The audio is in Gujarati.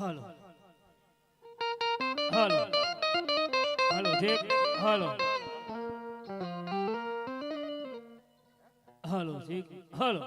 હલો. હલો. હલો ઠીક. હલો. હલો ઠીક. હલો.